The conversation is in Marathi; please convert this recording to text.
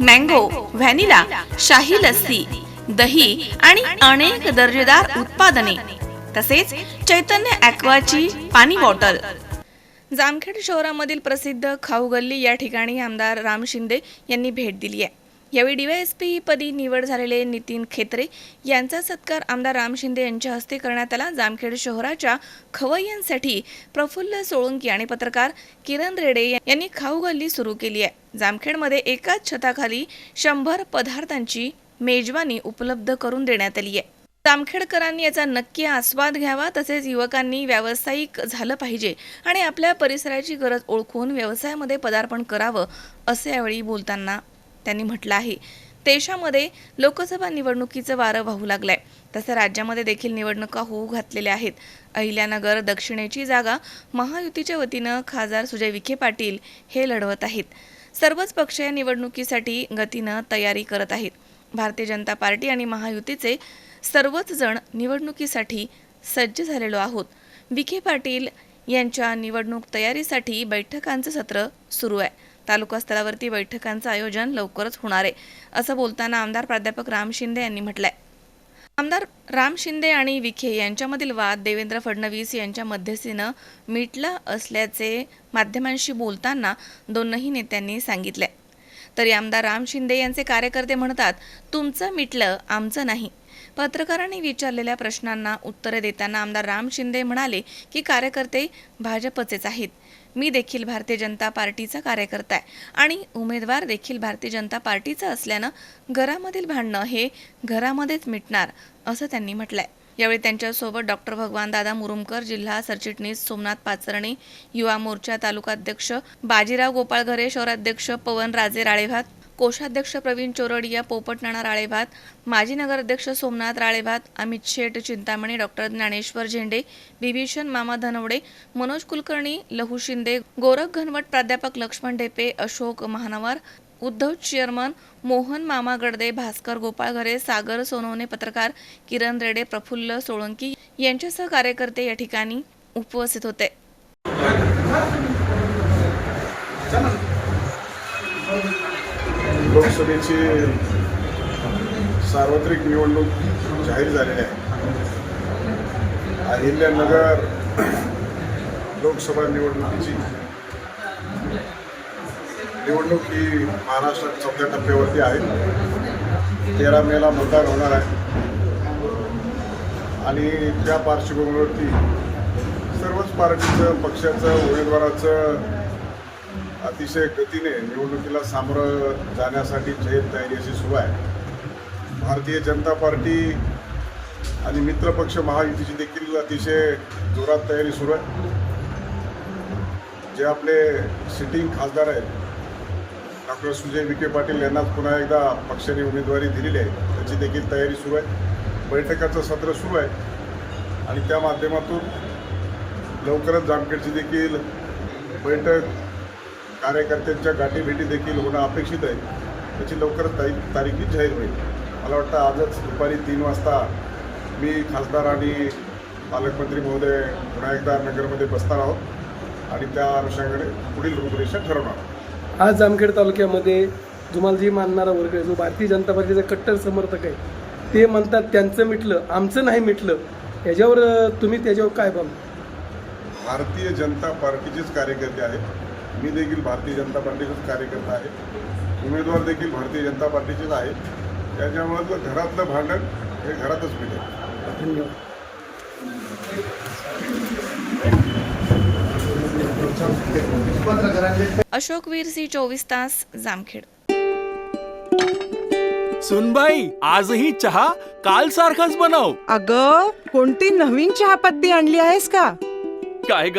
मँगो व्हॅनिला शाही लस्सी दही आणि अनेक दर्जेदार उत्पादने तसेच चैतन्य ॲक्वाची पाणी बॉटल. जामखेड शहरामधील प्रसिद्ध खाऊ गल्ली या ठिकाणी आमदार राम शिंदे यांनी भेट दिली आहे. यावेळी डीवायएसपी पदी निवड झालेले नितीन खेत्रे यांचा सत्कार आमदार राम शिंदे यांच्या हस्ते करण्यात आला. जामखेड शहराच्या खवय्यांसाठी प्रफुल्ल सोळंकी आणि पत्रकार किरण रेडे यांनी खाऊगल्ली सुरू केली आहे. जामखेडमध्ये एकाच छताखाली शंभर पदार्थांची मेजवानी उपलब्ध करून देण्यात आली आहे. जामखेडकरांनी याचा नक्की आस्वाद घ्यावा तसेच युवकांनी व्यावसायिक झालं पाहिजे आणि आपल्या परिसराची गरज ओळखून व्यवसायामध्ये पदार्पण करावं असे यावेळी बोलताना त्यांनी म्हटलं आहे. देशामध्ये लोकसभा निवडणुकीचं वारं वाहू लागलंय. तसं राज्यामध्ये देखील निवडणुका होऊ घातलेल्या आहेत. अहिल्यानगर दक्षिणेची जागा महायुतीच्या वतीनं खासदार सुजय विखे पाटील हे लढवत आहेत. सर्वच पक्ष या निवडणुकीसाठी गतीनं तयारी करत आहेत. भारतीय जनता पार्टी आणि महायुतीचे सर्वच जण निवडणुकीसाठी सज्ज झालेलो आहोत. विखे पाटील यांच्या निवडणूक तयारीसाठी बैठकांचं सत्र सुरू आहे. तालुका स्तरावरती बैठकांचं आयोजन लवकरच होणार आहे असं बोलताना आमदार प्राध्यापक राम शिंदे यांनी म्हटलंय. आमदार राम शिंदे आणि विखे यांच्यामधील वाद देवेंद्र फडणवीस यांच्या मध्यस्थीनं मिटला असल्याचे माध्यमांशी बोलताना दोनही नेत्यांनी सांगितले तरी आमदार राम शिंदे यांचे कार्यकर्ते म्हणतात तुमचं मिटलं आमचं नाही. पत्रकारांनी विचारलेल्या प्रश्नांना उत्तरे देताना आमदार राम शिंदे म्हणाले की कार्यकर्ते भाजपचेच आहेत. मी देखील भारतीय जनता पार्टीचा कार्यकर्ता आहे आणि उमेदवार देखील भारतीय जनता पार्टीचा असल्यानं घरामधील भांडणं हे घरामध्येच मिटणार असं त्यांनी म्हटलंय. यावेळी त्यांच्यासोबत डॉक्टर भगवान दादा मुरुमकर जिल्हा सरचिटणीस सोमनाथ पाचरणे युवा मोर्चा तालुकाध्यक्ष बाजीराव गोपाळ घरे शहराध्यक्ष पवन राजे राळेभात कोषाध्यक्ष प्रवीण चोरडिया पोपटनाना राळेभात माजी नगराध्यक्ष सोमनाथ राळेभात अमित शेठ चिंतामणी डॉक्टर ज्ञानेश्वर झेंडे विभीषण मामा धनवडे मनोज कुलकर्णी लहू शिंदे गोरख घनवट प्राध्यापक लक्ष्मण ढेपे अशोक महानवर उद्धव चेअरमन मोहन मामा गडदे भास्कर गोपाळ घरे सागर सोनवणे पत्रकार किरण रेडे प्रफुल्ल सोळंकी यांच्यासह कार्यकर्ते या ठिकाणी उपस्थित होते. लोकसभेची सार्वत्रिक निवडणूक जाहीर झालेली आहे. अहिल्यानगर लोकसभा निवडणुकीची निवडणूक ही महाराष्ट्रात चौथ्या टप्प्यावरती आहे. तेरा मेला मतदान होणार आहे. आणि त्या पार्श्वभूमीवरती सर्वच पार्टीचं पक्षाचं उमेदवाराचं अतिशय गतीने निवडणुकीला सामोरं जाण्यासाठी जाहीर तयारी अशी सुरू आहे. भारतीय जनता पार्टी आणि मित्रपक्ष महायुतीची देखील अतिशय जोरात तयारी सुरू आहे. जे आपले सिटिंग खासदार आहेत डॉक्टर सुजय विखे पाटील यांनाच पुन्हा एकदा पक्षाने उमेदवारी दिलेली आहे. त्याची देखील तयारी सुरू आहे. बैठकाचं सत्र सुरू आहे. आणि त्या माध्यमातून लवकरच जामखेडची देखील बैठक कार्यकर्त्यांच्या गाठीभेटी देखील होणं अपेक्षित आहे. त्याची लवकरच तारीख तारीखी जाहीर होईल. मला वाटतं आजच दुपारी तीन वाजता मी खासदार आणि पालकमंत्री महोदय पुन्हा एकदा नगरमध्ये बसणार आहोत आणि त्या अनुषंगाने पुढील रूपरेषा ठरवणार आज जामखेड तालुक्यामध्ये जुमालजी मानणारा वर्ग आहे जो भारतीय जनता पार्टीचा कट्टर समर्थक आहे. ते म्हणतात त्यांचं मिटलं आमचं नाही मिटलं. याच्यावर तुम्ही त्याच्यावर काय बोल भारतीय जनता पार्टीचेच कार्यकर्ते आहेत. मी देखील भारतीय जनता पार्टीचाच कार्यकर्ता आहे. उमेदवार देखील भारतीय जनता पार्टीचेच आहेत त्याच्यामुळे घरातलं भांडण हे घरातच मिळेल धन्यवाद. अशोक वीर सी चोवीस तास जामखेड. सुनबाई आजही चहा काल सारखाच बनव. अग कोणती नवीन चहापत्ती आणली आहेस का? काय ग?